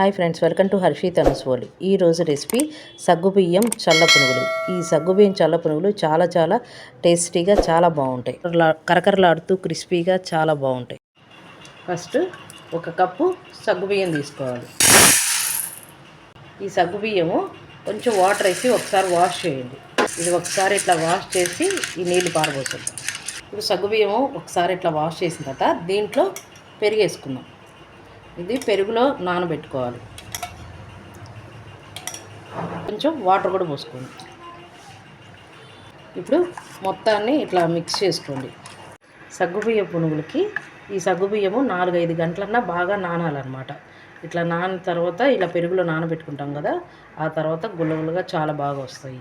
Hi friends welcome to Harshit అనస్వోలి ఈ రోజు recipe సగ్గుబియ్యం చల్ల పునుగులు. ఈ సగ్గుబియ్యం చల్ల పునుగులు చాలా చాలా టేస్టీగా చాలా బాగుంటాయి. కరకరలాడుతూ క్రిస్పీగా చాలా బాగుంటాయి. ఫస్ట్ ఒక కప్పు సగ్గుబియ్యం తీసుకోవాలి. ఈ సగ్గుబియ్యము కొంచెం వాటర్ వేసి ఒకసారి వాష్ చేయండి. ఇది ఒకసారి ఇట్లా వాష్ చేసి ఈ నీళ్ళు పారబోసుకుందాం. ఇప్పుడు సగ్గుబియ్యము ఒకసారి ఇట్లా వాష్ చేసిన తర్వాత దీంట్లో పెరిగేసుకుందాం. ఇది పెరుగులో నానబెట్టుకోవాలి. కొంచెం వాటర్ కూడా పోసుకోండి. ఇప్పుడు మొత్తాన్ని ఇట్లా మిక్స్ చేసుకోండి. సగ్గుబియ్య పునుగులకి ఈ సగ్గుబియ్యము నాలుగైదు గంటలన్నా బాగా నానాలన్నమాట. ఇట్లా నాన తర్వాత ఇలా పెరుగులో నానబెట్టుకుంటాం కదా ఆ తర్వాత గుల్లగుల్లగా చాలా బాగా వస్తాయి.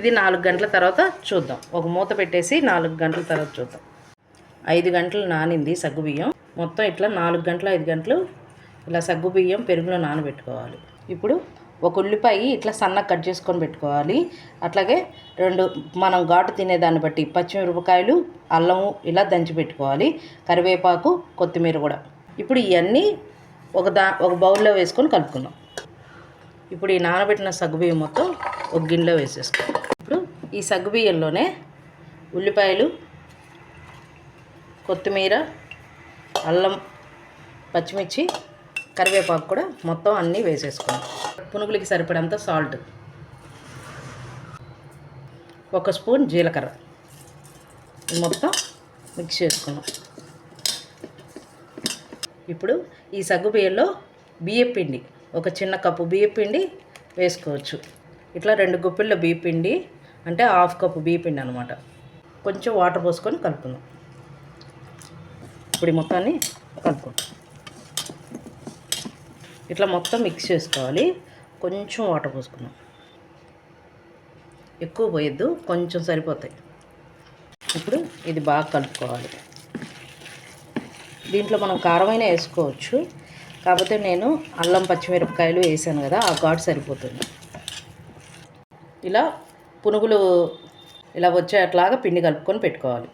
ఇది నాలుగు గంటల తర్వాత చూద్దాం. ఒక మూత పెట్టేసి నాలుగు గంటల తర్వాత చూద్దాం. ఐదు గంటలు నానింది సగ్గుబియ్యం మొత్తం ఇట్లా నాలుగు గంటలు ఐదు గంటలు ఇలా సగ్గుబియ్యం పెరుగులో నానబెట్టుకోవాలి. ఇప్పుడు ఒక ఉల్లిపాయ ఇట్లా సన్నగా కట్ చేసుకొని పెట్టుకోవాలి. అట్లాగే రెండు మనం ఘాటు తినేదాన్ని బట్టి పచ్చిమిరపకాయలు అల్లము ఇలా దంచి పెట్టుకోవాలి. కరివేపాకు కొత్తిమీర కూడా. ఇప్పుడు ఇవన్నీ ఒక దా ఒక బౌల్లో వేసుకొని కలుపుకుందాం. ఇప్పుడు ఈ నానబెట్టిన సగ్గుబియ్యం మొత్తం ఒక గిన్నెలో వేసేసుకో ఇప్పుడు ఈ సగ్గుబియ్యంలోనే ఉల్లిపాయలు కొత్తిమీర అల్లం పచ్చిమిర్చి కరివేపాకు కూడా మొత్తం అన్నీ వేసేసుకోండి. పునుగులకి సరిపడంత సాల్ట్. ఒక స్పూన్ జీలకర్ర. మొత్తం మిక్స్ చేసుకున్నాం. ఇప్పుడు ఈ సగ్గు బియ్యంలో బియ్యపిండి ఒక చిన్న కప్పు బియ్యపిండి వేసుకోవచ్చు. ఇట్లా రెండు గుప్పిళ్ళ బియ్యపిండి అంటే హాఫ్ కప్పు బియ్యపిండి అనమాట కొంచెం వాటర్ పోసుకొని కలుపుకుందాం. ఇప్పుడు ఈ మొత్తాన్ని కలుపుకుంటాం. ఇట్లా మొత్తం మిక్స్ చేసుకోవాలి. కొంచెం వాటర్ పోసుకున్నాం ఎక్కువ పోయొద్దు కొంచెం సరిపోతాయి. ఇప్పుడు ఇది బాగా కలుపుకోవాలి. దీంట్లో మనం కారమైన వేసుకోవచ్చు. కాకపోతే నేను అల్లం పచ్చిమిరపకాయలు వేసాను కదా ఆ ఘాటు సరిపోతుంది. ఇలా పునుగులు ఇలా వచ్చేట్లాగా పిండి కలుపుకొని పెట్టుకోవాలి.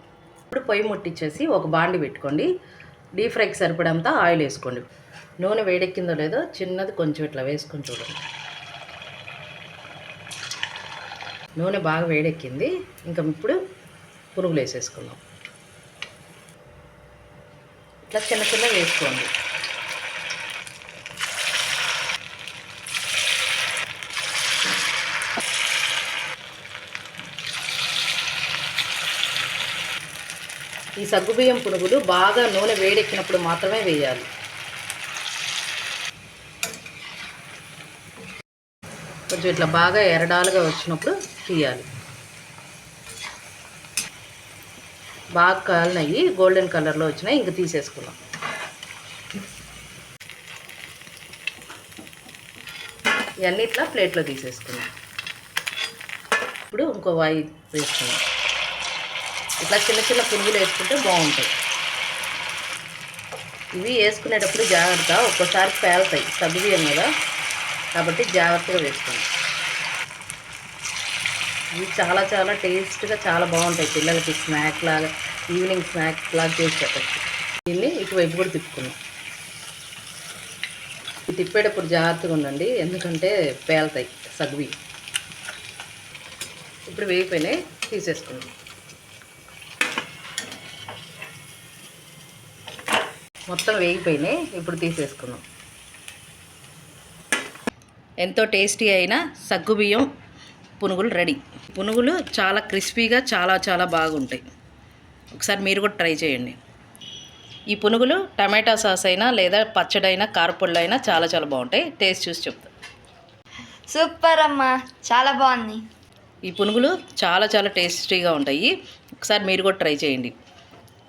ఇప్పుడు పొయ్యి ముట్టించేసి ఒక బాండి పెట్టుకోండి. డీప్ ఫ్రైకి సరిపడంతా ఆయిల్ వేసుకోండి. నూనె వేడెక్కిందో లేదో చిన్నది కొంచెం ఇట్లా వేసుకొని చూడండి. నూనె బాగా వేడెక్కింది. ఇంకా ఇప్పుడు పునుగులు వేసేసుకుందాం. ఇట్లా చిన్న చిన్న వేసుకోండి. ఈ సగ్గుబియ్యం పునుగులు బాగా నూనె వేడెక్కినప్పుడు మాత్రమే వేయాలి. కొంచెం ఇట్లా బాగా ఎరడాలుగా వచ్చినప్పుడు తీయాలి. బాగా కాలినవి గోల్డెన్ కలర్లో వచ్చినాయి ఇంక తీసేసుకున్నాం ఇవన్నీ ఇట్లా ప్లేట్లో తీసేసుకున్నాం ఇప్పుడు ఇంకో వాయి వేసుకున్నాం ఇట్లా చిన్న చిన్న పునుగులు వేసుకుంటే బాగుంటాయి. ఇవి వేసుకునేటప్పుడు జాగ్రత్త ఒక్కోసారి పేలుతాయి సగ్గుబియ్యం కదా. కాబట్టి జాగ్రత్తగా వేసుకోండి. ఇవి చాలా చాలా టేస్ట్గా చాలా బాగుంటాయి. పిల్లలకి స్నాక్ లాగా ఈవినింగ్ స్నాక్ లాగా చేసి పెట్టచ్చు. దీన్ని ఇటువైపు కూడా తిప్పుకున్నాం ఇవి తిప్పేటప్పుడు జాగ్రత్తగా ఉండండి. ఎందుకంటే పేలుతాయి సగ్వి ఇప్పుడు వేగిపోయినాయి తీసేసుకున్నాం మొత్తం వేగిపోయినాయి. ఇప్పుడు తీసేసుకుందాం. ఎంతో టేస్టీ అయిన సగ్గుబియ్యం పునుగులు రెడీ. పునుగులు చాలా క్రిస్పీగా చాలా చాలా బాగుంటాయి. ఒకసారి మీరు కూడా ట్రై చేయండి. ఈ పునుగులు టమాటా సాస్ అయినా లేదా పచ్చడైనా కారపొళ్ళు అయినా చాలా చాలా బాగుంటాయి. టేస్ట్ చూసి చెప్తా. సూపర్ అమ్మా. చాలా బాగుంది. ఈ పునుగులు చాలా చాలా టేస్టీగా ఉంటాయి. ఒకసారి మీరు కూడా ట్రై చేయండి.